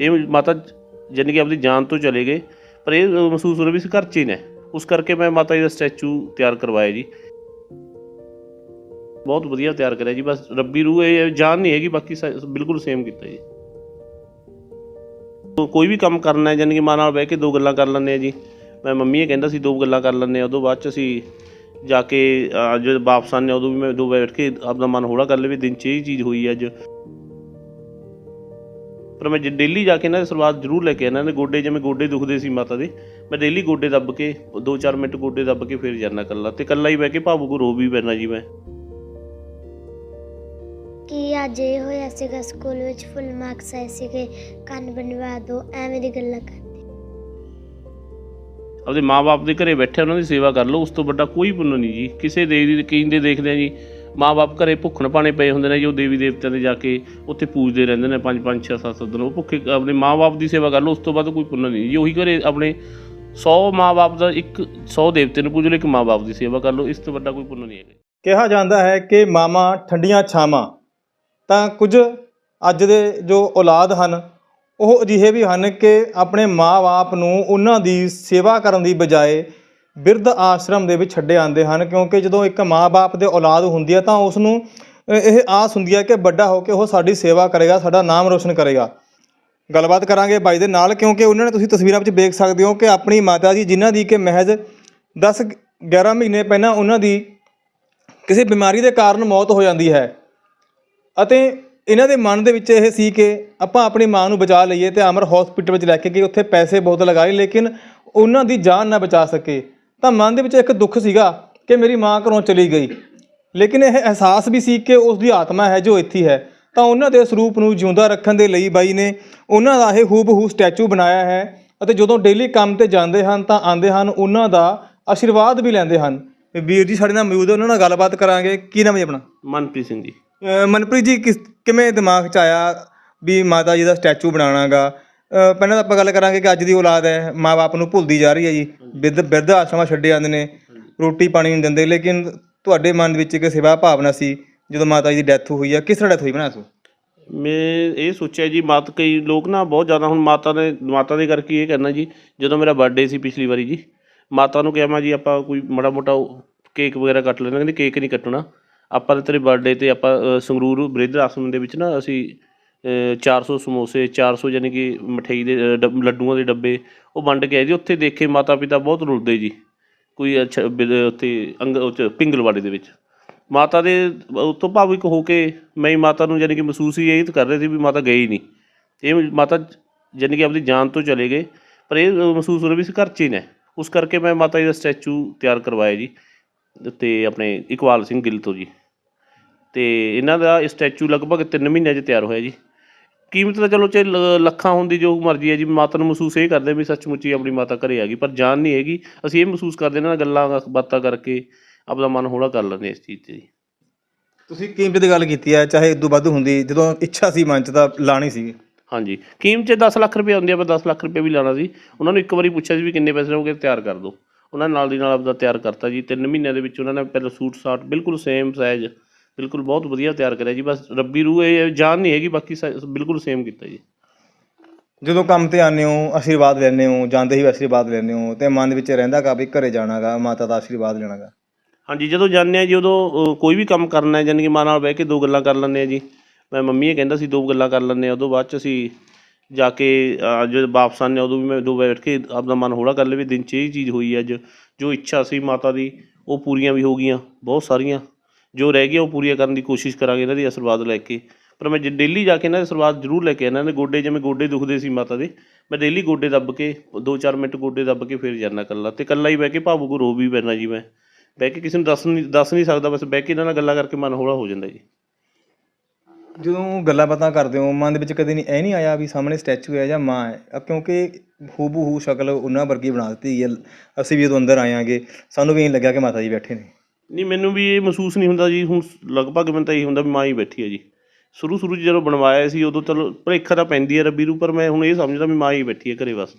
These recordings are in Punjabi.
ਇਹ ਮਾਤਾ ਜਾਣੀ ਕਿ ਆਪਣੀ ਜਾਨ ਤੋਂ ਚਲੇ ਗਏ ਪਰ ਇਹ ਮਹਿਸੂਸ ਹੋ ਰਿਹਾ ਵੀ ਇਸ ਘਰ 'ਚ ਹੀ ਨੇ। ਉਸ ਕਰਕੇ ਮੈਂ ਮਾਤਾ ਜੀ ਦਾ ਸਟੈਚੂ ਤਿਆਰ ਕਰਵਾਇਆ ਜੀ। ਬਹੁਤ ਵਧੀਆ ਤਿਆਰ ਕਰਿਆ ਜੀ ਬਸ ਰੱਬੀ ਰੂਹ ਇਹ ਜਾਨ ਨਹੀਂ ਹੈਗੀ ਬਾਕੀ ਸ- ਬਿਲਕੁਲ ਸੇਮ ਕੀਤਾ ਜੀ। ਕੋਈ ਵੀ ਕੰਮ ਕਰਨਾ ਹੈ ਜਾਣੀ ਕਿ ਮਾਂ ਨਾਲ ਬਹਿ ਕੇ ਦੋ ਗੱਲਾਂ ਕਰ ਲੈਂਦੇ ਆ ਜੀ। ਮੈਂ ਮੰਮੀ ਇਹ ਕਹਿੰਦਾ ਸੀ ਦੋ ਗੱਲਾਂ ਕਰ ਲੈਂਦੇ ਆ ਉਦੋਂ ਬਾਅਦ ਚ ਅਸੀਂ ਜਾ ਕੇ ਅ, ਜਦੋਂ ਵਾਪਸ ਆਉਂਦੇ ਹਾਂ ਉਦੋਂ ਵੀ ਮੈਂ ਦੋ ਬੈਠ ਕੇ ਆਪਣਾ ਮਨ ਹੌਲਾ ਕਰ ਲਵੇ ਦਿਨ ਚ ਇਹ ਚੀਜ਼ ਹੋਈ ਹੈ ਅੱਜ। ਪਰ ਮੈਂ ਡੇਲੀ ਜਾ ਕੇ ਇਹਨਾਂ ਦੇ ਸ਼ੁਰੂਆਤ ਜ਼ਰੂਰ ਲੈ ਕੇ ਇਹਨਾਂ ਦੇ ਗੋਡੇ ਜਿਵੇਂ ਗੋਡੇ ਦੁਖਦੇ ਸੀ ਮਾਤਾ ਦੇ ਮੈਂ ਡੇਲੀ ਗੋਡੇ ਦੱਬ ਕੇ 2-4 ਮਿੰਟ ਗੋਡੇ ਦੱਬ ਕੇ ਫਿਰ ਜਾਣਾ ਕੱਲਾ ਤੇ ਕੱਲਾ ਹੀ ਬਹਿ ਕੇ ਭਾਵੁਕ ਰੋ ਵੀ ਪੈਣਾ ਜੀ ਮੈਂ। ਕਿ ਅੱਜ ਇਹ ਹੋਇਆ ਸੀਗਾ ਸਕੂਲ ਵਿੱਚ ਫੁੱਲ ਮਾਰਕਸ ਆਏ ਸੀਗੇ ਕੰਨ ਬਣਵਾ ਦਿਓ ਐਵੇਂ ਦੀ ਗੱਲਾਂ ਕਰਦੇ। ਆਪਦੇ ਮਾਪੇ ਦੇ ਘਰੇ ਬੈਠੇ ਉਹਨਾਂ ਦੀ ਸੇਵਾ ਕਰ ਲਓ ਉਸ ਤੋਂ ਵੱਡਾ ਕੋਈ ਪੁੰਨ ਨਹੀਂ ਜੀ ਕਿਸੇ ਦੀ ਦੇ ਦੇਖਦੇ ਆ ਜੀ ਮਾਪੇ ਘਰੇ ਭੁੱਖਣ ਪਾਣੇ ਪਏ ਹੁੰਦੇ ਨੇ, ਜੋ ਦੇਵੀ ਦੇਵਤਿਆਂ ਦੇ ਜਾ ਕੇ ਉੱਥੇ ਪੂਜਦੇ ਰਹਿੰਦੇ ਨੇ ਪੰਜ ਪੰਜ 6 7 ਦਿਨ, ਉਹ ਭੁੱਖੇ ਆਪਣੇ ਮਾਪੇ ਦੀ ਸੇਵਾ ਕਰ ਲਓ ਉਸ ਤੋਂ ਬਾਅਦ ਕੋਈ ਪੁੰਨ ਨਹੀਂ। ਜੀ ਉਹੀ ਘਰੇ ਆਪਣੇ 100 ਮਾਪੇ ਦਾ ਇੱਕ 100 ਦੇਵਤੇ ਨੂੰ ਪੂਜ ਲਓ ਇੱਕ ਮਾਪੇ ਦੀ ਸੇਵਾ ਕਰ ਲਓ, ਇਸ ਤੋਂ ਵੱਡਾ ਕੋਈ ਪੁੰਨ ਨਹੀਂ ਹੈਗਾ। ਕਿਹਾ ਜਾਂਦਾ ਹੈ ਕਿ ਮਾਮਾ ਠੰਡੀਆਂ ਛਾਵਾਂ, ਤਾਂ ਕੁਝ ਅੱਜ ਦੇ ਜੋ ਔਲਾਦ ਹਨ, ਉਹ ਅਜਿਹੇ ਵੀ ਹਨ ਕਿ ਆਪਣੇ ਮਾਂ-ਬਾਪ ਨੂੰ ਉਹਨਾਂ ਦੀ ਸੇਵਾ ਕਰਨ ਦੀ ਬਜਾਏ ਬਿਰਧ ਆਸ਼ਰਮ ਦੇ ਵਿੱਚ ਛੱਡੇ ਆਉਂਦੇ ਹਨ, ਕਿਉਂਕਿ ਜਦੋਂ ਇੱਕ ਮਾਂ-ਬਾਪ ਦੇ ਔਲਾਦ ਹੁੰਦੀ ਹੈ ਤਾਂ ਉਸ ਨੂੰ ਇਹ ਆਸ ਹੁੰਦੀ ਹੈ ਕਿ ਵੱਡਾ ਹੋ ਕੇ ਉਹ ਸਾਡੀ ਸੇਵਾ ਕਰੇਗਾ, ਸਾਡਾ ਨਾਮ ਰੋਸ਼ਨ ਕਰੇਗਾ। ਗੱਲਬਾਤ ਕਰਾਂਗੇ ਬਾਈ ਦੇ ਨਾਲ, ਕਿਉਂਕਿ ਉਹਨਾਂ ਨੇ ਤੁਸੀਂ ਤਸਵੀਰਾਂ ਵਿੱਚ ਦੇਖ ਸਕਦੇ ਹੋ ਕਿ ਆਪਣੀ ਮਾਤਾ ਜੀ, ਜਿਨ੍ਹਾਂ ਦੀ ਕਿ ਮਹਿਜ਼ 10 11 ਮਹੀਨੇ ਪਹਿਲਾਂ ਉਹਨਾਂ ਦੀ ਕਿਸੇ ਬਿਮਾਰੀ ਦੇ ਕਾਰਨ ਮੌਤ ਹੋ ਜਾਂਦੀ ਹੈ। ਅਤੇ ਇਹਨਾਂ ਦੇ ਮਨ ਦੇ ਵਿੱਚ ਇਹ ਸੀ ਕਿ ਆਪਾਂ ਆਪਣੀ ਮਾਂ ਨੂੰ ਬਚਾ ਲਈਏ ਤੇ ਅਮਰ ਹਸਪੀਟਲ ਵਿੱਚ ਲੈ ਕੇ ਗਏ, ਉੱਥੇ ਪੈਸੇ ਬਹੁਤ ਲਗਾਏ, ਲੇਕਿਨ ਉਹਨਾਂ ਦੀ ਜਾਨ ਨਾ ਬਚਾ ਸਕੇ। ਤਾਂ ਮਨ ਦੇ ਵਿੱਚ ਇੱਕ ਦੁੱਖ ਸੀਗਾ ਕਿ ਮੇਰੀ ਮਾਂ ਘਰੋਂ ਚਲੀ ਗਈ। ਲੇਕਿਨ ਇਹ ਅਹਿਸਾਸ ਵੀ ਸੀ ਕਿ ਉਸ ਦੀ ਆਤਮਾ ਹੈ ਜੋ ਇੱਥੇ ਹੈ। ਤਾਂ ਉਹਨਾਂ ਦੇ ਸਰੂਪ ਨੂੰ ਜਿਉਂਦਾ ਰੱਖਣ ਦੇ ਲਈ ਬਾਈ ਨੇ ਉਹਨਾਂ ਦਾ ਇਹ ਹੂਬਹੂ ਸਟੈਚੂ ਬਣਾਇਆ ਹੈ ਅਤੇ ਜਦੋਂ ਡੇਲੀ ਕੰਮ ਤੇ ਜਾਂਦੇ ਹਨ ਤਾਂ ਆਉਂਦੇ ਹਨ ਉਹਨਾਂ ਦਾ ਆਸ਼ੀਰਵਾਦ ਵੀ ਲੈਂਦੇ ਹਨ। ਵੀਰ ਜੀ ਸਾਡੇ ਨਾਲ ਮੌਜੂਦ ਉਹਨਾਂ ਨਾਲ ਗੱਲਬਾਤ ਕਰਾਂਗੇ। ਕੀ ਨਾਮ ਹੈ ਆਪਣਾ? ਮਨਪ੍ਰੀਤ ਸਿੰਘ ਜੀ। ਮਨਪ੍ਰੀਤ ਜੀ ਕਿਸ ਕਿਵੇਂ ਦਿਮਾਗ 'ਚ ਆਇਆ ਵੀ ਮਾਤਾ ਜੀ ਦਾ ਸਟੈਚੂ ਬਣਾਉਣਾਗਾ ਪਹਿਲਾਂ ਤਾਂ ਆਪਾਂ ਗੱਲ ਕਰਾਂਗੇ ਕਿ ਅੱਜ ਦੀ ਔਲਾਦ ਹੈ ਮਾਪੇ ਨੂੰ ਭੁੱਲਦੀ ਜਾ ਰਹੀ ਹੈ ਜੀ। ਬਿਰਧ ਬਿਰਧ ਆਸ਼ਰਮਾਂ ਛੱਡੇ ਜਾਂਦੇ ਨੇ ਰੋਟੀ ਪਾਣੀ ਨਹੀਂ ਦਿੰਦੇ ਲੇਕਿਨ ਤੁਹਾਡੇ ਮਨ ਦੇ ਵਿੱਚ ਇੱਕ ਸੇਵਾ ਭਾਵਨਾ ਸੀ ਜਦੋਂ ਮਾਤਾ ਜੀ ਦੀ ਡੈਥ ਹੋਈ ਆ ਕਿਸ ਤਰ੍ਹਾਂ ਡੈਥ ਹੋਈ ਬਣਾ ਸੋ ਮੈਂ ਇਹ ਸੋਚਿਆ ਜੀ ਮਾਤ ਕਈ ਲੋਕ ਨਾ ਬਹੁਤ ਜ਼ਿਆਦਾ ਹੁਣ ਮਾਤਾ ਨੇ ਮਾਤਾ ਦੇ ਕਰਕੇ ਇਹ ਕਰਨਾ ਜੀ ਜਦੋਂ ਮੇਰਾ ਬਰਥਡੇ ਸੀ ਪਿਛਲੀ ਵਾਰੀ ਜੀ ਮਾਤਾ ਨੂੰ ਕਿਹਾ ਮੈਂ ਜੀ ਆਪਾਂ ਕੋਈ ਮਾੜਾ ਮੋਟਾ ਕੇਕ ਵਗੈਰਾ ਕੱਟ ਲੈਣਾ ਕਹਿੰਦੇ ਕੇਕ ਨਹੀਂ ਕੱਟਣਾ। ਆਪਾਂ ਨੇ ਤੇਰੇ ਬਰਥਡੇ ਤੇ ਆਪਾਂ ਅ, ਸੰਗਰੂਰ ਬ੍ਰਿਧ ਆਸ਼ਰਮ ਦੇ ਵਿੱਚ ਨਾ ਅਸੀਂ 400 ਸਮੋਸੇ 400 ਯਾਨੀ ਕਿ ਮਠਿਆਈ ਦੇ ਡੱਬ- ਲੱਡੂਆਂ ਦੇ ਡੱਬੇ, ਉਹ ਵੰਡ ਕੇ ਆਏ ਜੀ। ਉੱਥੇ ਦੇਖੇ ਮਾਤਾ ਪਿਤਾ ਬਹੁਤ ਰੁਲਦੇ ਜੀ। ਕੋਈ ਅੱਛਾ ਉੱਥੇ ਅੰਗ, ਉਹ 'ਚ, ਪਿੰਗਲਵਾੜੇ ਦੇ ਵਿੱਚ। ਮਾਤਾ ਦੇ ਉਤੋਂ ਭਾਵੁਕ ਹੋ ਕੇ ਮੈਂ ਮਾਤਾ ਨੂੰ ਯਾਨੀ ਕਿ ਮਹਿਸੂਸ ਹੀ ਇਹ ਕਰ ਰਹੇ ਸੀ ਵੀ ਮਾਤਾ ਗਈ ਨਹੀਂ। ਇਹ ਮਾਤਾ ਯਾਨੀ ਕਿ ਆਪਣੀ ਜਾਨ ਤੋਂ ਚਲੇ ਗਏ, ਪਰ ਇਹ ਮਹਿਸੂਸ ਹੋ ਰਿਹਾ ਵੀ ਇਸ ਘਰ 'ਚ ਹੀ ਨੇ। ਉਸ ਕਰਕੇ ਮੈਂ ਮਾਤਾ ਜੀ ਦਾ ਸਟੈਚੂ ਤਿਆਰ ਕਰਵਾਇਆ ਜੀ, ਤੇ ਆਪਣੇ ਇਕਬਾਲ ਸਿੰਘ ਗਿੱਲ ਤੋਂ ਜੀ। ਤੇ ਇਹਨਾਂ ਦਾ ਇਹ ਸਟੈਚੂ ਲਗਭਗ 3 ਮਹੀਨਿਆਂ 'ਚ ਤਿਆਰ ਹੋਇਆ ਜੀ। ਕੀਮਤ ਤਾਂ ਚਲੋ ਲ- ਲੱਖਾਂ ਹੁੰਦੀ ਜੋ ਮਰਜ਼ੀ ਹੈ ਜੀ ਮਾਤਾ ਨੂੰ ਮਹਿਸੂਸ ਇਹ ਕਰਦੇ ਵੀ ਸੱਚਮੁੱਚ ਹੀ ਆਪਣੀ ਮਾਤਾ ਘਰੇ ਆ ਗਈ ਪਰ ਜਾਨ ਨਹੀਂ ਹੈਗੀ। ਅਸੀਂ ਇਹ ਮਹਿਸੂਸ ਕਰਦੇ ਇਹਨਾਂ ਨਾਲ ਗੱਲਾਂ ਬਾਤਾਂ ਕਰਕੇ ਆਪਦਾ ਮਨ ਹੌਲਾ ਕਰ ਲੈਂਦੇ ਇਸ ਚੀਜ਼ 'ਤੇ ਜੀ। ਤੁਸੀਂ ਕੀਮਤ ਦੀ ਗੱਲ ਕੀਤੀ ਹੈ ਚਾਹੇ ਇਦੋਂ ਵੱਧ ਹੁੰਦੀ ਜਦੋਂ ਇੱਛਾ ਸੀ ਮਨ 'ਚ ਤਾਂ ਲਾਣੀ ਸੀ ਹਾਂਜੀ। ਕੀਮਤ 'ਚ 10 ਲੱਖ ਰੁਪਏ ਹੁੰਦੀ ਆ ਪਰ 10 ਲੱਖ ਰੁਪਏ ਵੀ ਲਾਣਾ ਸੀ। ਉਹਨਾਂ ਨੂੰ ਇੱਕ ਵਾਰੀ ਪੁੱਛਿਆ ਸੀ ਵੀ ਕਿੰਨੇ ਪੈਸੇ ਲਓਗੇ ਤਿਆਰ ਕਰ ਦਿਓ ਉਹਨਾਂ ਨਾਲ ਦੀ ਨਾਲ ਆਪਦਾ ਤਿਆਰ ਕਰਤਾ ਜੀ। ਤਿੰਨ ਮਹੀਨਿਆਂ ਦੇ ਵਿੱਚ ਉਹਨਾਂ ਨੇ ਪਹਿਲਾਂ ਸੂਟ ਸਾਟ ਬਿਲਕੁਲ ਸੇਮ ਸਾਈਜ਼ ਬਿਲਕੁਲ ਬਹੁਤ ਵਧੀਆ ਤਿਆਰ ਕਰਿਆ ਜੀ ਬਸ ਰੱਬੀ ਰੂਹ ਇਹ ਜਾਨ ਨਹੀਂ ਹੈਗੀ ਬਾਕੀ ਸਾਈਜ਼ ਬਿਲਕੁਲ ਸੇਮ ਕੀਤਾ ਜੀ। ਜਦੋਂ ਕੰਮ ਤੇ ਆਉਂਦੇ ਹੋ ਆਸ਼ੀਰਵਾਦ ਲੈਂਦੇ ਹੋ ਜਾਂਦੇ ਹੀ ਆਸ਼ੀਰਵਾਦ ਲੈਂਦੇ ਹੋ ਤੇ ਮਨ ਦੇ ਵਿੱਚ ਰਹਿੰਦਾਗਾ ਵੀ ਘਰੇ ਜਾਣਾਗਾ ਮਾਤਾ ਦਾ ਆਸ਼ੀਰਵਾਦ ਲੈਣਾਗਾ? ਹਾਂਜੀ ਜਦੋਂ ਜਾਂਦੇ ਆ ਜੀ ਉਦੋਂ ਅ, ਕੋਈ ਵੀ ਕੰਮ ਕਰਨਾ ਹੈ ਜਾਣੀ ਕਿ ਮਾਂ ਨਾਲ ਬਹਿ ਕੇ ਦੋ ਗੱਲਾਂ ਕਰ ਲੈਂਦੇ ਆ ਜੀ। ਮੈਂ ਮੰਮੀ ਇਹ ਕਹਿੰਦਾ ਸੀ ਦੋ ਗੱਲਾਂ ਕਰ ਲੈਂਦੇ ਆ ਉਦੋਂ ਬਾਅਦ ਚ ਅਸੀਂ ਜਾ ਕੇ ਅ, ਜਦੋਂ ਵਾਪਸ ਆਉਂਦੇ ਹਾਂ ਉਦੋਂ ਵੀ ਮੈਂ ਦੋ ਬੈਠ ਕੇ ਆਪਦਾ ਮਨ ਹੌਲਾ ਕਰ ਲਵੇ ਦਿਨ ਚ ਇਹ ਚੀਜ਼ ਹੋਈ ਅੱਜ ਜੋ ਇੱਛਾ ਸੀ ਮਾਤਾ ਦੀ ਉਹ ਪੂਰੀਆਂ ਵੀ ਹੋ ਗਈਆਂ ਬਹੁਤ ਸਾਰੀਆਂ। ਜੋ ਰਹਿ ਗਈਆਂ ਉਹ ਪੂਰੀਆਂ ਕਰਨ ਦੀ ਕੋਸ਼ਿਸ਼ ਕਰਾਂਗੇ ਇਹਨਾਂ ਦੀ ਆਸ਼ੀਰਵਾਦ ਲੈ ਕੇ। ਪਰ ਮੈਂ ਡੇਲੀ ਜਾ ਕੇ ਇਹਨਾਂ ਦੇ ਆਸ਼ੀਰਵਾਦ ਜ਼ਰੂਰ ਲੈ ਕੇ ਆਉਣਾ ਇਹਨਾਂ ਦੇ ਗੋਡੇ ਜਿਵੇਂ ਗੋਡੇ ਦੁਖਦੇ ਸੀ ਮਾਤਾ ਦੇ, ਮੈਂ ਡੇਲੀ ਗੋਡੇ ਦੱਬ ਕੇ 2-4 ਮਿੰਟ ਗੋਡੇ ਦੱਬ ਕੇ ਫਿਰ ਜਾਂਦਾ ਕੱਲਾ ਤੇ ਕੱਲਾ ਹੀ ਬਹਿ ਕੇ ਭਾਵੁਕ ਰੋ ਵੀ ਪੈਣਾ ਜੀ ਮੈਂ। ਬਹਿ ਕੇ ਕਿਸੇ ਨੂੰ ਦੱਸ ਨਹੀਂ ਦੱਸ ਨਹੀਂ ਸਕਦਾ, ਬਸ ਬਹਿ ਕੇ ਇਹਨਾਂ ਨਾਲ ਗੱਲਾਂ ਕਰਕੇ ਮਨ ਹੌਲਾ ਹੋ ਜਾਂਦਾ ਜੀ। ਜਦੋਂ ਗੱਲਾਂ ਬਾਤਾਂ ਕਰਦੇ ਹੋ, ਮਨ ਦੇ ਵਿੱਚ ਕਦੇ ਨਹੀਂ, ਇਹ ਨਹੀਂ ਆਇਆ ਵੀ ਸਾਹਮਣੇ ਸਟੈਚੂ ਹੈ ਜਾਂ ਮਾਂ ਹੈ? ਕਿਉਂਕਿ ਹੂਬੂ ਹੂ ਸ਼ਕਲ ਉਹਨਾਂ ਵਰਗੀ ਬਣਾ ਦਿੱਤੀ ਹੈ। ਅਸੀਂ ਵੀ ਉਦੋਂ ਅੰਦਰ ਆਇਆਂਗੇ ਸਾਨੂੰ ਵੀ ਇਹ ਲੱਗਿਆ ਕਿ ਮਾਤਾ ਜੀ ਬੈਠੇ ਨੇ। ਨਹੀਂ ਮੈਨੂੰ ਵੀ ਇਹ ਮਹਿਸੂਸ ਨਹੀਂ ਹੁੰਦਾ ਜੀ। ਹੁਣ ਲਗਭਗ ਮੈਨੂੰ ਤਾਂ ਇਹ ਹੁੰਦਾ ਵੀ ਮਾਂ ਹੀ ਬੈਠੀ ਹੈ ਜੀ। ਸ਼ੁਰੂ ਸ਼ੁਰੂ 'ਚ ਜਦੋਂ ਬਣਵਾਇਆ ਸੀ ਉਦੋਂ ਚਲੋ ਭੁਲੇਖਾ ਤਾਂ ਪੈਂਦੀ ਹੈ ਰੱਬੀ ਨੂੰ ਪਰ ਮੈਂ ਹੁਣ ਇਹ ਸਮਝਦਾ ਵੀ ਮਾਂ ਹੀ ਬੈਠੀ ਹੈ ਘਰੇ ਬਸ।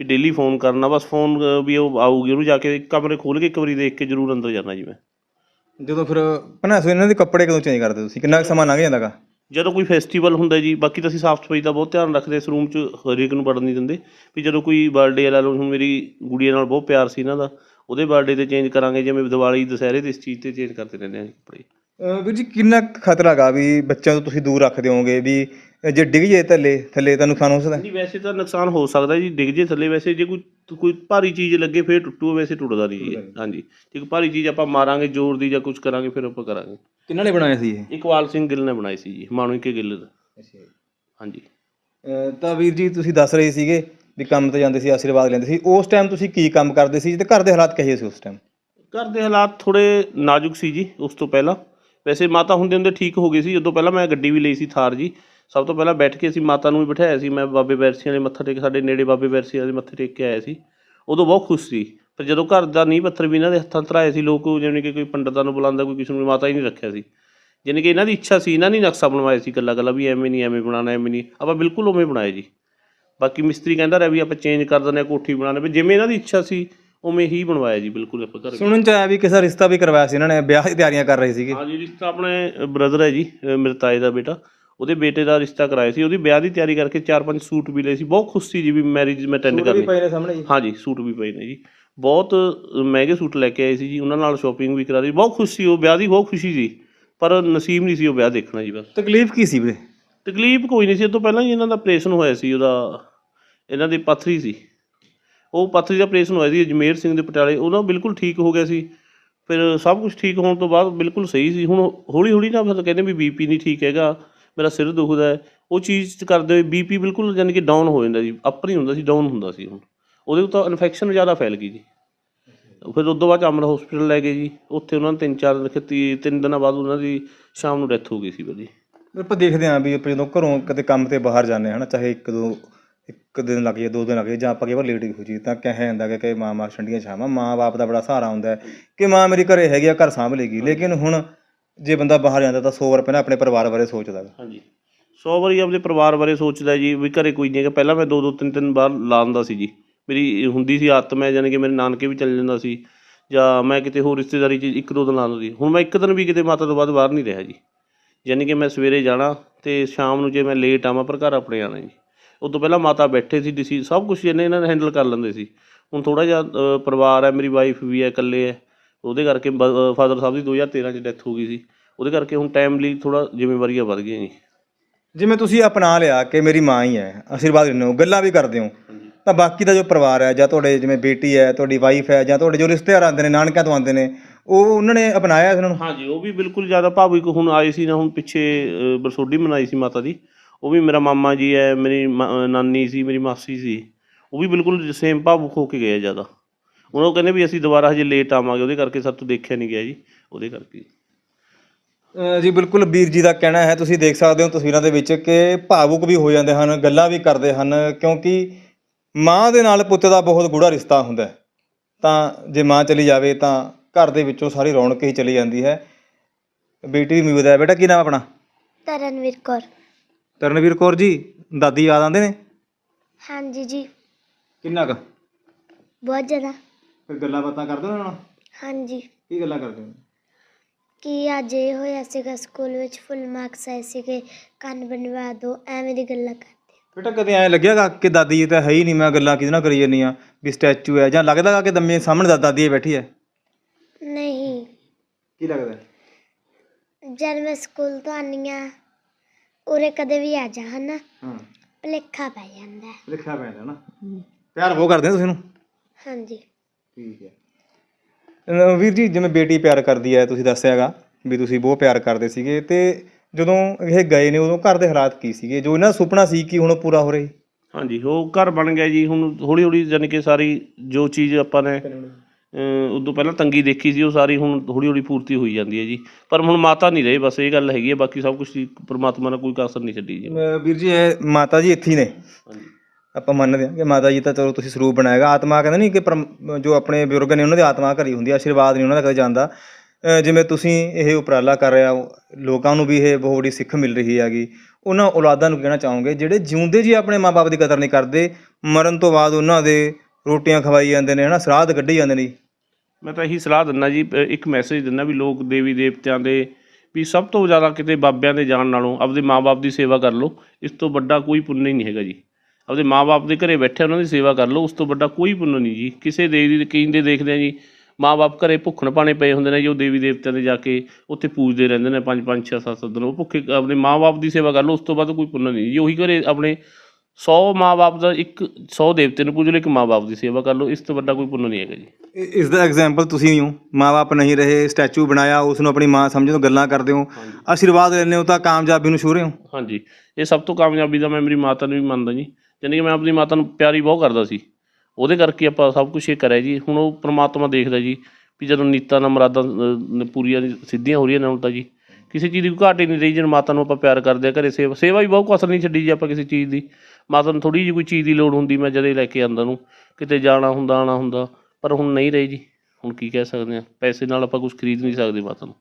ਵੀ ਡੇਲੀ ਫੋਨ ਕਰਨਾ ਬਸ ਫੋਨ ਵੀ ਉਹ ਆਊਗੀ ਉਹਨੂੰ ਜਾ ਕੇ ਕਮਰੇ ਖੋਲ ਕੇ ਇੱਕ ਵਾਰੀ ਦੇਖ ਕੇ ਜ਼ਰੂਰ ਅੰਦਰ ਜਾਣਾ ਜੀ ਮੈਂ। ਜਦੋਂ ਫਿਰ ਭਨਾ ਸੋ ਇਹਨਾਂ ਦੇ ਕੱਪੜੇ ਕਦੋਂ ਚੇਂਜ ਕਰਦੇ ਤੁਸੀਂ? ਕਿੰਨਾ ਸਮਾਂ ਲੰਘ ਜਾਂਦਾਗਾ ਜਦੋਂ ਕੋਈ ਫੈਸਟੀਵਲ ਹੁੰਦਾ ਜੀ ਬਾਕੀ ਤਾਂ ਅਸੀਂ ਸਾਫ਼ ਸਫ਼ਾਈ ਦਾ ਬਹੁਤ ਧਿਆਨ ਰੱਖਦੇ ਇਸ ਰੂਮ 'ਚ ਹਰੇਕ ਨੂੰ ਵੜਨ ਨਹੀਂ ਦਿੰਦੇ। ਵੀ ਜਦੋਂ ਕੋਈ ਬਰਥਡੇ ਵਾਲਾ ਲੋ ਹੁਣ ਮੇਰੀ ਗੁੜੀਆ ਨਾਲ ਬਹੁਤ ਪਿਆਰ ਸੀ ਇਹਨਾਂ ਦਾ ਉਹਦੇ ਬਰਥਡੇ ਤੇ ਚੇਂਜ ਕਰਾਂਗੇ ਜਿਵੇਂ ਦੀਵਾਲੀ ਦੁਸਹਿਰੇ ਤੇ ਇਸ ਚੀਜ਼ ਤੇ ਚੇਂਜ ਕਰਦੇ ਰਹਿੰਦੇ ਆ ਜੀ ਕੱਪੜੇ। ਅਹ ਵੀਰ ਜੀ ਕਿੰਨਾ ਕੁ ਖਤਰਾ ਹੈਗਾ ਵੀ ਬੱਚਿਆਂ ਤੋਂ ਤੁਸੀਂ ਦੂਰ ਰੱਖਦੇ ਹੋਵੋਗੇ ਵੀ ਜੇ ਡਿੱਗ ਜੇ ਥੱਲੇ ਥੱਲੇ ਤਾਂ ਨੁਕਸਾਨ ਹੋ ਸਕਦਾ? ਹੈ? ਨਹੀਂ ਵੈਸੇ ਤਾਂ ਨੁਕਸਾਨ ਹੋ ਸਕਦਾ ਜੀ ਡਿੱਗ ਜੇ ਥੱਲੇ ਵੈਸੇ ਜੇ ਕੋਈ ਕੋਈ ਭਾਰੀ ਚੀਜ਼ ਲੱਗੇ ਫਿਰ ਟੁੱਟੂ ਵੈਸੇ ਟੁੱਟਦਾ ਨਹੀਂ ਜੀ। ਹਾਂਜੀ ਜੇ ਕੋਈ ਭਾਰੀ ਚੀਜ਼ ਆਪਾਂ ਮਾਰਾਂਗੇ ਜ਼ੋਰ ਦੀ ਜਾਂ ਕੁਝ ਕਰਾਂਗੇ ਫਿਰ ਆਪਾਂ ਕਰਾਂਗੇ। ਕਿਹਨਾਂ ਨੇ ਬਣਾਇਆ ਸੀ ਇਹ? ਇਕਬਾਲ ਸਿੰਘ ਗਿੱਲ ਨੇ ਬਣਾਈ ਸੀ ਜੀ ਮਾਣੂਕੇ ਗਿੱਲ ਦਾ। ਹਾਂਜੀ। ਅਹ ਤਾਂ ਵੀਰ ਜੀ ਤੁਸੀਂ ਦੱਸ ਰਹੇ ਸੀਗੇ ਵੀ ਕੰਮ ਤੇ ਜਾਂਦੇ ਸੀ, ਆਸ਼ੀਰਵਾਦ ਲੈਂਦੇ ਸੀ। ਉਸ ਟਾਈਮ ਤੁਸੀਂ ਕੀ ਕੰਮ ਕਰਦੇ ਸੀ ਤੇ ਘਰ ਦੇ ਹਾਲਾਤ ਕਹੇ ਸੀ ਉਸ ਟਾਈਮ ਘਰ ਦੇ ਹਾਲਾਤ ਥੋੜੇ ਨਾਜ਼ੁਕ ਸੀ ਜੀ ਉਸ ਤੋਂ ਪਹਿਲਾਂ। ਵੈਸੇ ਮਾਤਾ ਹੁੰਦੇ ਹੁੰਦੇ ਠੀਕ ਹੋ ਗਈ ਸੀ। ਉਦੋਂ ਪਹਿਲਾਂ ਮੈਂ ਗੱਡੀ ਵੀ ਲਈ ਸੀ ਥਾਰ ਜੀ, ਸਭ ਤੋਂ ਪਹਿਲਾਂ ਬੈਠ ਕੇ ਅਸੀਂ ਮਾਤਾ ਨੂੰ ਵੀ ਬਿਠਾਇਆ ਸੀ। ਮੈਂ ਬਾਬੇ ਬੈਰਸੀਆਂ ਦੇ ਮੱਥਾ ਟੇਕ, ਸਾਡੇ ਨੇੜੇ ਬਾਬੇ ਬੈਰਸੀਆਂ ਦੇ ਮੱਥੇ ਟੇਕ ਕੇ ਆਇਆ ਸੀ। ਉਦੋਂ ਬਹੁਤ ਖੁਸ਼ ਸੀ। ਪਰ ਜਦੋਂ ਘਰ ਦਾ ਨੀਂਹ ਪੱਥਰ ਵੀ ਇਹਨਾਂ ਦੇ ਹੱਥਾਂ ਧਰਾਏ ਸੀ, ਲੋਕ ਜਿਵੇਂ ਕਿ ਕੋਈ ਪੰਡਤਾਂ ਨੂੰ ਬੁਲਾਉਂਦਾ, ਕੋਈ ਕਿਸੇ ਨੂੰ ਮਾਤਾ ਹੀ ਨਹੀਂ ਰੱਖਿਆ ਸੀ। ਜਾਣੀ ਕਿ ਇਹਨਾਂ ਦੀ ਇੱਛਾ ਸੀ, ਇਹਨਾਂ ਨੇ ਨਕਸ਼ਾ ਬਣਵਾਇਆ ਸੀ ਇਕੱਲਾ ਇਕੱਲਾ ਵੀ ਐਵੇਂ ਨਹੀਂ, ਐਵੇਂ ਬਣਾਉਣਾ, ਐਵੇਂ ਨਹੀਂ। ਆਪਾਂ ਬਿਲਕੁਲ ਉਵੇਂ ਬਣਾਏ ਜੀ। ਬਾਕੀ ਮਿਸਤਰੀ ਕਹਿੰਦਾ ਰਿਹਾ ਵੀ ਆਪਾਂ ਚੇਂਜ ਕਰ ਦਿੰਦੇ ਹਾਂ ਕੋਠੀ ਬਣਾਉਣੇ ਵੀ। ਜਿਵੇਂ ਇਹਨਾਂ ਦੀ ਇੱਛਾ ਸੀ ਉਵੇਂ ਹੀ ਬਣਵਾਇਆ ਜੀ ਬਿਲਕੁਲ ਆਪਾਂ ਘਰ ਸੁਣਨ ਚ ਆਇਆ ਵੀ ਕਿਸੇ ਰਿਸ਼ਤਾ ਵੀ ਕਰਵਾਇਆ ਸੀ ਇਹਨਾਂ ਨੇ ਵਿਆਹ ਦੀ ਤਿਆਰੀਆਂ ਕਰ ਰਹੇ ਸੀਗੇ। ਹਾਂ ਜੀ ਰਿਸ਼ਤਾ ਆਪਣੇ ਬ੍ਰਦਰ ਹੈ ਜੀ ਅਹ ਮੇਰੇ ਤਾਏ ਦਾ ਬੇਟਾ। ਉਹਦੇ ਬੇਟੇ ਦਾ ਰਿਸ਼ਤਾ ਕਰਾਇਆ ਸੀ। ਉਹਦੀ ਵਿਆਹ ਦੀ ਤਿਆਰੀ ਕਰਕੇ ਚਾਰ ਪੰਜ ਸੂਟ ਵੀ ਲਏ ਸੀ। ਬਹੁਤ ਖੁਸ਼ ਸੀ ਜੀ ਵੀ ਮੈਰਿਜ ਮੈਂ ਅਟੈਂਡ ਕਰਨੀ ਪਏ ਨੇ ਸਾਹਮਣੇ ਜੀ। ਹਾਂ ਜੀ ਸੂਟ ਵੀ ਪਏ ਨੇ ਜੀ। ਬਹੁਤ ਮਹਿੰਗੇ ਸੂਟ ਲੈ ਕੇ ਆਏ ਸੀ ਜੀ। ਉਹਨਾਂ ਨਾਲ ਸ਼ਾਪਿੰਗ ਵੀ ਕਰਾ ਲਈ। ਬਹੁਤ ਖੁਸ਼ ਸੀ ਉਹ ਵਿਆਹ ਦੀ ਬਹੁਤ ਖੁਸ਼ੀ ਸੀ। ਪਰ ਨਸੀਬ ਨਹੀਂ ਸੀ ਉਹ ਵਿਆਹ ਦੇਖਣਾ ਜੀ ਬਸ। ਤਕਲੀਫ ਕੀ ਸੀ ਵੀਰੇ? ਤਕਲੀਫ ਕੋਈ ਨਹੀਂ ਸੀ, ਇਹ ਤੋਂ ਪਹਿਲਾਂ ਹੀ ਇਹਨਾਂ ਦਾ ਆਪਰੇਸ਼ਨ ਹੋਇਆ ਸੀ, ਉਹਦਾ, ਇਹਨਾਂ ਦੀ ਪੱਥਰੀ ਸੀ। ਉਹ ਪੱਥਰੀ ਦਾ ਆਪਰੇਸ਼ਨ ਹੋਇਆ ਸੀ, ਅਜਮੇਰ ਸਿੰਘ ਦੇ ਪਟਿਆਲੇ ਉਹਨਾਂ ਬਿਲਕੁਲ ਠੀਕ ਹੋ ਗਿਆ ਸੀ। ਫਿਰ ਸਭ ਕੁਝ ਠੀਕ ਹੋਣ ਤੋਂ ਬਾਅਦ ਬਿਲਕੁਲ ਸਹੀ ਸੀ। ਹੁਣ ਹੌਲੀ ਹੌਲੀ ਨਾ ਫਿਰ ਕਹਿੰਦੇ ਵੀ ਬੀਪੀ ਨਹੀਂ ਠੀਕ ਹੈਗਾ, ਮੇਰਾ ਸਿਰ ਦੁਖਦਾ ਹੈ। ਉਹ ਚੀਜ਼ ਕਰਦੇ ਹੋਏ ਬੀਪੀ ਬਿਲਕੁਲ ਯਾਨੀ ਕਿ ਡਾਊਨ ਹੋ ਜਾਂਦਾ ਜੀ ਅਪ ਨਹੀਂ ਹੁੰਦਾ ਸੀ ਡਾਊਨ ਹੁੰਦਾ ਸੀ ਹੁਣ। ਉਹਦੇ ਤੋਂ ਇਨਫੈਕਸ਼ਨ ਜ਼ਿਆਦਾ ਫੈਲ ਗਈ ਜੀ। ਫਿਰ ਉਸ ਤੋਂ ਬਾਅਦ ਅਮਰ ਹਸਪੀਟਲ ਲੈ ਗਏ ਜੀ। ਉੱਥੇ ਉਹਨਾਂ ਨੇ ਤਿੰਨ ਚਾਰ ਦਿਨ ਤੀ- ਤਿੰਨ ਦਿਨਾਂ ਬਾਅਦ ਉਹਨਾਂ ਦੀ ਸ਼ਾਮ ਨੂੰ ਡੈਥ ਹੋ ਗਈ ਸੀ ਭਾਜੀ। ਆਪਾਂ ਦੇਖਦੇ ਆਂ ਵੀ ਆਪਾਂ ਜਦੋਂ ਘਰੋਂ ਕਦੇ ਕੰਮ ਤੇ ਬਾਹਰ ਜਾਂਦੇ ਹਾਂ ਹਨਾ ਚਾਹੇ ਇੱਕ ਦੋ ਇੱਕ ਦਿਨ ਲੱਗ ਜਾਏ ਦੋ ਦਿਨ ਲੱਗ ਜਾਏ ਜਾਂ ਆਪਾਂ ਕਈ ਵਾਰ ਲੇਟ ਹੋ ਜੀ ਤਾਂ ਕਹਿ ਜਾਂਦਾ ਕਿ ਮਾਂ ਮਾਂ ਠੰਡੀਆਂ ਛਾਵਾਂ ਮਾਂ ਬਾਪ ਦਾ ਬੜਾ ਸਹਾਰਾ ਹੁੰਦਾ ਹੈ ਕਿ ਮਾਂ ਮੇਰੀ ਘਰੇ ਹੈਗੀ ਆ ਘਰ ਸਾਂਭ ਲੇਗੀ। ਲੇਕਿਨ ਹੁਣ ਜੇ ਬੰਦਾ ਬਾਹਰ ਜਾਂਦਾ ਤਾਂ 100 ਵਾਰ ਪਹਿਲਾਂ ਆਪਣੇ ਪਰਿਵਾਰ ਬਾਰੇ ਸੋਚਦਾ ਹਾਂਜੀ। 100 ਵਾਰੀ ਆਪਣੇ ਪਰਿਵਾਰ ਬਾਰੇ ਸੋਚਦਾ ਜੀ ਵੀ ਘਰੇ ਕੋਈ ਨਹੀਂ ਹੈਗਾ। ਪਹਿਲਾਂ ਮੈਂ ਦੋ ਦੋ ਤਿੰਨ ਤਿੰਨ ਵਾਰ ਲਾਉਂਦਾ ਸੀ ਜੀ। ਮੇਰੀ ਹੁੰਦੀ ਸੀ ਆਦਤ ਮੈਂ ਜਾਣੀ ਕਿ ਮੇਰੇ ਨਾਨਕੇ ਵੀ ਚੱਲ ਜਾਂਦਾ ਸੀ ਜਾਂ ਮੈਂ ਕਿਤੇ ਹੋਰ ਰਿਸ਼ਤੇਦਾਰੀ 'ਚ ਇੱਕ ਦੋ ਦਿਨ ਲਾਉਂਦਾ ਸੀ। ਹੁਣ ਮੈਂ ਇੱਕ ਦਿਨ ਵੀ ਕਿਤੇ ਮਾਤਾ ਤੋਂ ਬਾਅਦ ਬਾਹਰ ਨਹੀਂ ਰਿਹਾ ਜੀ। ਯਾਨੀ ਕਿ ਮੈਂ ਸਵੇਰੇ ਜਾਣਾ ਤੇ ਸ਼ਾਮ ਨੂੰ ਜੇ ਮੈਂ ਲੇਟ ਆਵਾਂ ਪਰ ਘਰ ਆਪਣੇ ਆਣਾ ਜੀ। ਉਸ ਤੋਂ ਪਹਿਲਾਂ ਮਾਤਾ ਬੈਠੇ ਸੀ ਡਿਸੀ ਸਭ ਕੁਝ ਇਹਨੇ ਇਹਨਾਂ ਨੇ ਹੈਂਡਲ ਕਰ ਲੈਂਦੇ ਸੀ। ਹੁਣ ਥੋੜਾ ਜਿਹਾ ਪਰਿਵਾਰ ਹੈ ਮੇਰੀ ਵਾਈਫ ਵੀ ਹੈ ਇਕੱਲੇ ਹੈ। ਉਹਦੇ ਕਰਕੇ ਫਾਦਰ ਸਾਹਿਬ ਦੀ 2013 ਚ ਡੈਥ ਹੋ ਗਈ ਸੀ। ਉਹਦੇ ਕਰਕੇ ਹੁਣ ਟਾਈਮ ਲਈ ਥੋੜਾ ਜ਼ਿੰਮੇਵਾਰੀਆਂ ਵੱਧ ਗਈਆਂ ਜੀ। ਜਿਵੇਂ ਤੁਸੀਂ ਅਪਣਾ ਲਿਆ ਕਿ ਮੇਰੀ ਮਾਂ ਹੀ ਹੈ ਆਸ਼ੀਰਵਾਦ ਦਿੰਦੇ ਹੋ ਗੱਲਾਂ ਵੀ ਕਰਦੇ ਹੋ ਤਾਂ ਬਾਕੀ ਦਾ ਜੋ ਪਰਿਵਾਰ ਹੈ ਜਾਂ ਤੁਹਾਡੇ ਜਿਵੇਂ ਬੇਟੀ ਹੈ ਤੁਹਾਡੀ ਵਾਈਫ ਹੈ ਜਾਂ ਤੁਹਾਡੇ ਜੋ ਰਿਸ਼ਤੇਦਾਰ ਆਉਂਦੇ ਨੇ ਨਾਨਕਿਆਂ ਤੋਂ ਆਉਂਦੇ ਨੇ ਉਹ ਉਹਨਾਂ ਨੇ ਅਪਣਾਇਆ ਇਹਨਾਂ ਨੂੰ? ਹਾਂਜੀ ਉਹ ਵੀ ਬਿਲਕੁਲ ਜ਼ਿਆਦਾ ਭਾਵੁਕ ਹੁਣ ਆਏ ਸੀ ਨਾ ਹੁਣ ਪਿੱਛੇ ਅ, ਬਰਸੋਡੀ ਮਨਾਈ ਸੀ ਮਾਤਾ ਦੀ। ਉਹ ਵੀ ਮੇਰਾ ਮਾਮਾ ਜੀ ਹੈ ਮੇਰੀ ਮਾ- ਨਾਨੀ ਸੀ ਮੇਰੀ ਮਾਸੀ ਸੀ। ਉਹ ਵੀ ਬਿਲਕੁਲ ਸੇਮ ਭਾਵੁਕ ਹੋ ਕੇ ਗਏ ਆ ਜ਼ਿਆਦਾ। ਉਹਨਾਂ ਉਹ ਕਹਿੰਦੇ ਵੀ ਅਸੀਂ ਦੁਬਾਰਾ ਹਜੇ ਲੇਟ ਆਵਾਂਗੇ ਉਹਦੇ ਕਰਕੇ ਸਾਡੇ ਤੋਂ ਦੇਖਿਆ ਨਹੀਂ ਗਿਆ ਜੀ ਉਹਦੇ ਕਰਕੇ। ਜੀ ਬਿਲਕੁਲ ਵੀਰ ਜੀ ਦਾ ਕਹਿਣਾ ਹੈ ਤੁਸੀਂ ਦੇਖ ਸਕਦੇ ਹੋ ਤਸਵੀਰਾਂ ਦੇ ਵਿੱਚ ਕਿ ਭਾਵੁਕ ਵੀ ਹੋ ਜਾਂਦੇ ਹਨ ਗੱਲਾਂ ਵੀ ਕਰਦੇ ਹਨ ਕਿਉਂਕਿ ਮਾਂ ਦੇ ਨਾਲ ਪੁੱਤ ਦਾ ਬਹੁਤ ਗੂੜਾ ਰਿਸ਼ਤਾ ਹੁੰਦਾ ਹੈ। ਤਾਂ ਜੇ ਮਾਂ ਚਲੀ ਜਾਵੇ ਤਾਂ ਘਰ ਦੇ ਵਿੱਚੋਂ ਸਾਰੀ ਰੌਣਕ ਹੀ ਚਲੀ ਜਾਂਦੀ ਹੈ। ਬੇਟੀ ਵੀ ਮੌਜੂਦ ਹੈ। ਬੇਟਾ ਕੀ ਨਾਮ ਆਪਣਾ? ਤਰਨਵੀਰ ਕੌਰ। ਤਰਨਵੀਰ ਕੌਰ ਜੀ ਦਾਦੀ ਯਾਦ ਆਉਂਦੇ ਨੇ? ਹਾਂਜੀ ਜੀ। ਕਿੰਨਾ ਕੁ? ਬਹੁਤ ਜ਼ਿਆਦਾ। ਫਿਰ ਗੱਲਾਂ ਬਾਤਾਂ ਕਰਦੇ ਹੋ ਉਹਨਾਂ ਨਾਲ ਹਾਂਜੀ। ਕੀ ਗੱਲਾਂ ਕਰਦੇ ਹੋ ਕੀ ਅੱਜ ਇਹ ਹੋਇਆ ਸੀਗਾ ਸਕੂਲ ਵਿੱਚ ਫੁੱਲ ਮਾਰਕਸ ਆਏ ਸੀਗੇ ਕੰਨ ਬਣਵਾ ਦਿਓ ਐਵੇਂ ਦੀ ਗੱਲਾਂ ਕਰਦੇ। ਬੇਟਾ ਕਦੇ ਐਂ ਲੱਗਿਆਗਾ ਕਿ ਦਾਦੀ ਇਹ ਤਾਂ ਹੈ ਹੀ ਨਹੀਂ? ਮੈਂ ਗੱਲਾਂ ਕਿਹਦੇ ਨਾਲ ਕਰੀ ਜਾਂਦੀ ਆ ਵੀ ਸਟੈਚੂ ਹੈ ਜਾਂ ਲੱਗਦਾਗਾ ਕਿ ਦੰਮੇ ਸਾਹਮਣੇ ਦਾ- ਦਾਦੀ ਇਹ ਬੈਠੀ ਹੈ? ਨਹੀਂ। ਕੀ ਲੱਗਦਾ ਹੈ? ਜਦ ਮੈਂ ਸਕੂਲ ਤੋਂ ਹਾਂ ਉਰੇ ਕਦੇ ਵੀ ਆ ਜਾ ਹਨਾ? ਹਾਂ। ਭੁਲੇਖਾ ਪੈ ਜਾਂਦਾ ਹੈ। ਲਿਖਿਆ ਪੈਂਦਾ ਨਾ। ਪਿਆਰ ਬਹੁਤ ਕਰਦੇ ਹੋ ਤੁਸੀਂ ਨੂੰ ਹਾਂਜੀ। ਠੀਕ ਹੈ। ਅਹ ਵੀਰ ਜੀ ਜਿਵੇਂ ਬੇਟੀ ਪਿਆਰ ਕਰਦੀ ਹੈ ਤੁਸੀਂ ਦੱਸਿਆਗਾ ਵੀ ਤੁਸੀਂ ਬਹੁਤ ਪਿਆਰ ਕਰਦੇ ਸੀਗੇ ਤੇ ਜਦੋਂ ਇਹ ਗਏ ਨੇ ਉਦੋਂ ਘਰ ਦੇ ਹਾਲਾਤ ਕੀ ਸੀਗੇ? ਜੋ ਇਹਨਾਂ ਦਾ ਸੁਪਨਾ ਸੀ ਕਿ ਹੁਣ ਉਹ ਪੂਰਾ ਹੋ ਰਹੀ ਹਾਂਜੀ ਉਹ ਘਰ ਬਣ ਗਿਆ ਜੀ ਹੁਣ ਹੌਲੀ ਹੌਲੀ ਜਾਣੀ ਕਿ ਸਾਰੀ ਜੋ ਚੀਜ਼ ਆਪਾਂ ਨੇ ਉਦੋਂ ਪਹਿਲਾਂ ਤੰਗੀ ਦੇਖੀ ਸੀ ਉਹ ਸਾਰੀ ਹੁਣ ਹੌਲੀ ਹੌਲੀ ਪੂਰਤੀ ਹੋਈ ਜਾਂਦੀ ਹੈ ਜੀ। ਪਰ ਹੁਣ ਮਾਤਾ ਨਹੀਂ ਰਹੇ ਬਸ ਇਹ ਗੱਲ ਹੈਗੀ ਹੈ ਬਾਕੀ ਸਭ ਕੁਝ ਪ੍ਰਮਾਤਮਾ ਨੇ ਕੋਈ ਕਸਰ ਨਹੀਂ ਛੱਡੀ ਜੀ। ਅਹ ਵੀਰ ਜੀ ਇਹ ਮਾਤਾ ਜੀ ਇੱਥੇ ਹੀ ਨੇ। ਆਪਾਂ ਮੰਨਦੇ ਹਾਂ ਕਿ ਮਾਤਾ ਜੀ ਤਾਂ ਚਲੋ ਤੁਸੀਂ ਸਰੂਪ ਬਣਾਏਗਾ ਆਤਮਾ ਕਹਿੰਦੇ ਨਹੀਂ ਕਿ ਪਰਮ- ਜੋ ਆਪਣੇ ਬਜ਼ੁਰਗ ਨੇ ਉਹਨਾਂ ਦੀ ਆਤਮਾ ਘਰੀ ਹੁੰਦੀ ਹੈ ਆਸ਼ੀਰਵਾਦ ਨਹੀਂ ਉਹਨਾਂ ਦਾ ਕਦੇ ਜਾਂਦਾ। ਅਹ ਜਿਵੇਂ ਤੁਸੀਂ ਇਹ ਉਪਰਾਲਾ ਕਰ ਰਹੇ ਹੋ ਲੋਕਾਂ ਨੂੰ ਵੀ ਇਹ ਬਹੁਤ ਵੱਡੀ ਸਿੱਖ ਮਿਲ ਰਹੀ ਹੈਗੀ। ਉਹਨਾਂ ਔਲਾਦਾਂ ਨੂੰ ਕਹਿਣਾ ਚਾਹੋਗੇ ਜਿਹੜੇ ਜਿਉਂਦੇ ਜੀ ਆਪਣੇ ਮਾਪੇ ਦੀ ਕਦਰ ਨਹੀਂ ਕਰਦੇ ਮਰਨ ਤੋਂ ਬਾਅਦ ਉਹਨਾਂ ਦੇ ਰੋਟੀਆਂ ਖਵਾਈ ਜਾਂਦੇ ਨੇ ਹਨਾ? ਸਰਾਧ ਕੱਢੀ ਜਾਂਦੇ ਨੇ ਜੀ। ਮੈਂ ਤਾਂ ਇਹੀ ਸਲਾਹ ਦਿੰਦਾ ਜੀ ਅ, ਇੱਕ ਮੈਸੇਜ ਦਿੰਦਾ ਵੀ ਲੋਕ ਦੇਵੀ ਦੇਵਤਿਆਂ ਦੇ ਵੀ ਸਭ ਤੋਂ ਜ਼ਿਆਦਾ ਕਿਤੇ ਬਾਬਿਆਂ ਦੇ ਜਾਣ ਨਾਲੋਂ ਆਪਦੇ ਮਾਪੇ ਦੀ ਸੇਵਾ ਕਰ ਲਓ ਇਸ ਤੋਂ ਵੱਡਾ ਕੋਈ ਪੁੰਨ ਹੀ ਨਹੀਂ ਹੈਗਾ ਜੀ। ਆਪਦੇ ਮਾਪੇ ਦੇ ਘਰੇ ਬੈਠੇ ਉਹਨਾਂ ਦੀ ਸੇਵਾ ਕਰ ਲਓ ਉਸ ਤੋਂ ਵੱਡਾ ਕੋਈ ਪੁੰਨ ਨਹੀਂ ਜੀ। ਕਿਸੇ ਦੇਵੀ ਦੇ ਕਈ ਦੇਖਦੇ ਆ ਜੀ ਮਾਪੇ ਘਰੇ ਭੁੱਖਣ ਪਾਣੇ ਪਏ ਹੁੰਦੇ ਨੇ ਜੀ ਉਹ ਦੇਵੀ ਦੇਵਤਿਆਂ ਦੇ ਜਾ ਕੇ ਉੱਥੇ ਪੂਜਦੇ ਰਹਿੰਦੇ ਨੇ ਪੰਜ ਪੰਜ ਛੇ ਸੱਤ ਸੱਤ ਦਿਨ ਉਹ ਭੁੱਖੇ ਆਪਣੇ ਮਾਪੇ ਦੀ ਸੇਵਾ ਕਰ ਲਓ ਉਸ ਤੋਂ ਬਾਅਦ ਕੋਈ ਪੁੰਨ ਨਹੀਂ ਜੀ। ਉਹੀ ਘਰੇ ਆਪਣੇ 100 ਮਾਪੇ ਦਾ ਇੱਕ 100 ਦੇਵਤੇ ਨੂੰ ਪੂਜ ਲਓ ਇੱਕ ਮਾਪੇ ਦੀ ਸੇਵਾ ਕਰ ਲਓ ਇਸ ਤੋਂ ਵੱਡਾ ਕੋਈ ਪੁੰਨ ਨਹੀਂ ਹੈਗਾ ਜੀ। ਇ- ਇਸ ਦਾ ਐਗਜ਼ਾਮਪਲ ਤੁਸੀਂ ਹੀ ਹੋ। ਮਾਪੇ ਨਹੀਂ ਰਹੇ ਸਟੈਚੂ ਬਣਾਇਆ ਉਸ ਨੂੰ ਆਪਣੀ ਮਾਂ ਸਮਝੋ ਗੱਲਾਂ ਕਰਦੇ ਹੋ। ਆਸ਼ੀਰਵਾਦ ਲੈਂਦੇ ਹੋ ਤਾਂ ਕਾਮਯਾਬੀ ਨੂੰ ਛੂ ਰਹੇ ਹੋ। ਹਾਂਜੀ। ਇਹ ਸਭ ਤੋਂ ਕਾਮਯਾਬੀ ਦਾ ਮੈਂ ਮੇਰੀ ਮਾਤਾ ਨੂੰ ਵੀ ਮੰਨਦਾ ਜੀ। ਜਾਣੀ ਕਿ ਮੈਂ ਆਪਣੀ ਮਾਤਾ ਨੂੰ ਪਿਆਰੀ ਬਹੁਤ ਕਰਦਾ ਸੀ। ਉਹਦੇ ਕਰਕੇ ਆਪਾਂ ਸਭ ਕੁਝ ਇਹ ਕਰਿਆ ਜੀ। ਹੁਣ ਉਹ ਪ੍ਰਮਾਤਮਾ ਦੇਖਦਾ ਜੀ ਵੀ ਜਦੋਂ ਨੀਤਾਂ ਨਾਲ ਮੁਰਾਦਾਂ ਅਹ, ਪੂਰੀਆਂ ਸਿੱਧੀਆਂ ਹੋ ਰਹੀਆਂ ਨੇ ਹੁਣ ਤਾਂ ਜੀ। ਕਿਸੇ ਚੀਜ਼ ਦੀ ਕੋਈ ਘਾਟ ਹੀ ਨਹੀਂ ਰਹੀ ਜਦੋਂ ਮਾਤਾ ਨੂੰ ਆਪਾਂ ਪਿਆਰ ਕਰਦੇ ਆ ਘਰੇ ਸੇਵਾ ਸੇਵਾ ਵੀ ਬਹੁਤ ਕਸਰ ਨਹੀਂ ਛੱਡੀ ਜੀ ਆਪਾਂ ਕਿਸੇ ਚੀਜ਼ ਦੀ। ਮਾਤਾ ਨੂੰ ਥੋੜੀ ਜਿਹੀ ਕੋਈ ਚੀਜ਼ ਦੀ ਲੋੜ ਹੁੰਦੀ ਮੈਂ ਜਦੇ ਲੈ ਕੇ ਆਂਦਾ ਨੂੰ ਕਿਤੇ ਜਾਣਾ ਹੁੰਦਾ ਆਣਾ ਹੁੰਦਾ ਪਰ ਹੁਣ ਨਹੀਂ ਰਹੀ ਜੀ। ਹੁਣ ਕੀ ਕਹਿ ਸਕਦੇ ਆ ਪੈਸੇ ਨਾਲ ਆਪਾਂ ਕੁਝ ਖਰੀਦ ਨਹੀਂ ਸਕਦੇ ਮਾਤਾ ਨੂੰ।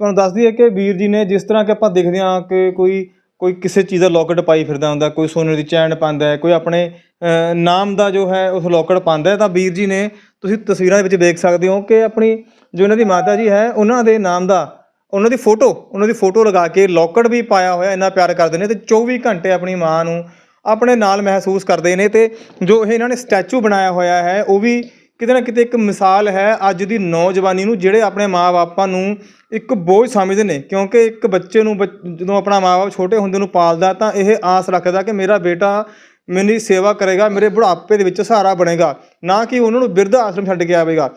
ਤੁਹਾਨੂੰ ਦੱਸ ਦਈਏ ਕਿ ਵੀਰ ਜੀ ਨੇ ਜਿਸ ਤਰ੍ਹਾਂ ਕਿ ਆਪਾਂ ਦੇਖਦੇ ਹਾਂ ਕਿ ਕੋਈ ਕੋਈ ਕਿਸੇ ਚੀਜ਼ ਦਾ ਲੋਕਟ ਪਾਈ ਫਿਰਦਾ ਹੁੰਦਾ ਕੋਈ ਸੋਨੇ ਦੀ ਚੈਨ ਪਾਉਂਦਾ ਹੈ ਕੋਈ ਆਪਣੇ ਅ, ਨਾਮ ਦਾ ਜੋ ਹੈ ਉਸ ਲੋਕਟ ਪਾਉਂਦਾ ਹੈ ਤਾਂ ਵੀਰ ਜੀ ਨੇ ਤੁਸੀਂ ਤਸਵੀਰਾਂ ਦੇ ਵਿੱਚ ਦੇਖ ਸਕਦੇ ਹੋ ਕਿ ਆਪਣੀ ਜੋ ਇਹਨਾਂ ਦੀ ਮਾਤਾ ਜੀ ਹੈ ਉਹਨਾਂ ਦੇ ਨਾਮ ਦਾ ਉਹਨਾਂ ਦੀ ਫੋਟੋ, ਉਹਨਾਂ ਦੀ ਫੋਟੋ ਲਗਾ ਕੇ ਲੋਕਟ ਵੀ ਪਾਇਆ ਹੋਇਆ, ਇੰਨਾ ਪਿਆਰ ਕਰਦੇ ਨੇ ਤੇ 24 ਘੰਟੇ ਆਪਣੀ ਮਾਂ ਨੂੰ ਆਪਣੇ ਨਾਲ ਮਹਿਸੂਸ ਕਰਦੇ ਨੇ ਤੇ ਜੋ ਇਹ ਇਹਨਾਂ ਨੇ ਸਟੈਚੂ ਬਣਾਇਆ ਹੋਇਆ ਹੈ, ਉਹ ਵੀ ਕਿਤੇ ਨਾ ਕਿਤੇ ਇੱਕ ਮਿਸਾਲ ਹੈ ਅੱਜ ਦੀ ਨੌਜਵਾਨੀ ਨੂੰ, ਜਿਹੜੇ ਆਪਣੇ ਮਾਪੇ ਨੂੰ ਇੱਕ ਬੋਝ ਸਮਝਦੇ ਨੇ, ਕਿਉਂਕਿ ਇੱਕ ਬੱਚੇ ਨੂੰ ਬੱਚ- ਜਦੋਂ ਆਪਣਾ ਮਾਪੇ ਛੋਟੇ ਹੁੰਦੇ ਨੂੰ ਪਾਲਦਾ ਤਾਂ ਇਹ ਆਸ ਰੱਖਦਾ ਕਿ ਮੇਰਾ ਬੇਟਾ ਮੇਰੀ ਸੇਵਾ ਕਰੇਗਾ, ਮੇਰੇ ਬੁਢਾਪੇ ਦੇ ਵਿੱਚ ਸਹਾਰਾ ਬਣੇਗਾ, ਨਾ ਕਿ ਉਹਨਾਂ ਨੂੰ ਬਿਰਧ ਆਸ਼ਰਮ ਛੱਡ ਕੇ ਆਵੇਗਾ।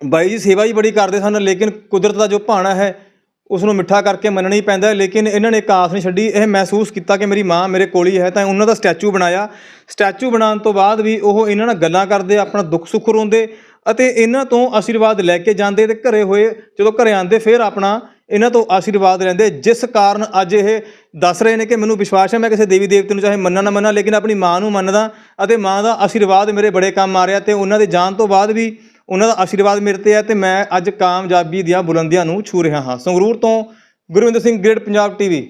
ਬਾਈ ਜੀ ਸੇਵਾ ਹੀ ਬੜੀ ਕਰਦੇ ਸਨ, ਲੇਕਿਨ ਕੁਦਰਤ ਦਾ ਜੋ ਭਾਣਾ ਹੈ ਉਸ ਨੂੰ ਮਿੱਠਾ ਕਰਕੇ ਮੰਨਣਾ ਹੀ ਪੈਂਦਾ ਲੇਕਿਨ ਇਹਨਾਂ ਨੇ ਇੱਕ ਆਸ ਨਹੀਂ ਛੱਡੀ, ਇਹ ਮਹਿਸੂਸ ਕੀਤਾ ਕਿ ਮੇਰੀ ਮਾਂ ਮੇਰੇ ਕੋਲ ਹੀ ਹੈ, ਤਾਂ ਉਹਨਾਂ ਦਾ ਸਟੈਚੂ ਬਣਾਇਆ। ਸਟੈਚੂ ਬਣਾਉਣ ਤੋਂ ਬਾਅਦ ਵੀ ਉਹ ਇਹਨਾਂ ਨਾਲ ਗੱਲਾਂ ਕਰਦੇ, ਆਪਣਾ ਦੁੱਖ ਸੁੱਖ ਰੋਂਦੇ ਅਤੇ ਇਹਨਾਂ ਤੋਂ ਆਸ਼ੀਰਵਾਦ ਲੈ ਕੇ ਜਾਂਦੇ ਤੇ ਘਰੇ ਹੋਏ, ਜਦੋਂ ਘਰੇ ਆਂਦੇ ਫਿਰ ਆਪਣਾ ਇਹਨਾਂ ਤੋਂ ਆਸ਼ੀਰਵਾਦ ਲੈਂਦੇ। ਜਿਸ ਕਾਰਨ ਅੱਜ ਇਹ ਦੱਸ ਰਹੇ ਨੇ ਕਿ ਮੈਨੂੰ ਵਿਸ਼ਵਾਸ ਹੈ, ਮੈਂ ਕਿਸੇ ਦੇਵੀ ਦੇਵਤੇ ਨੂੰ ਚਾਹੇ ਮੰਨਣਾ ਨਾ ਮੰਨਾਂ, ਲੇਕਿਨ ਆਪਣੀ ਮਾਂ ਨੂੰ ਮੰਨਦਾ ਅਤੇ ਮਾਂ ਦਾ ਆਸ਼ੀਰਵਾਦ ਮੇਰੇ ਬੜੇ ਕੰਮ ਆ ਰਿਹਾ ਤੇ ਉਹਨਾਂ ਦੇ ਜਾਣ ਤੋਂ ਬਾਅਦ ਵੀ ਉਹਨਾਂ ਦਾ ਆਸ਼ੀਰਵਾਦ ਮੇਰੇ ਤੇ ਹੈ ਤੇ ਮੈਂ ਅੱਜ ਕਾਮਯਾਬੀ ਦੀਆਂ ਬੁਲੰਦੀਆਂ ਨੂੰ ਛੂ ਰਿਹਾ ਹਾਂ। ਸੰਗਰੂਰ ਤੋਂ ਗੁਰਵਿੰਦਰ ਸਿੰਘ ਗ੍ਰੇਟ ਪੰਜਾਬ ਟੀਵੀ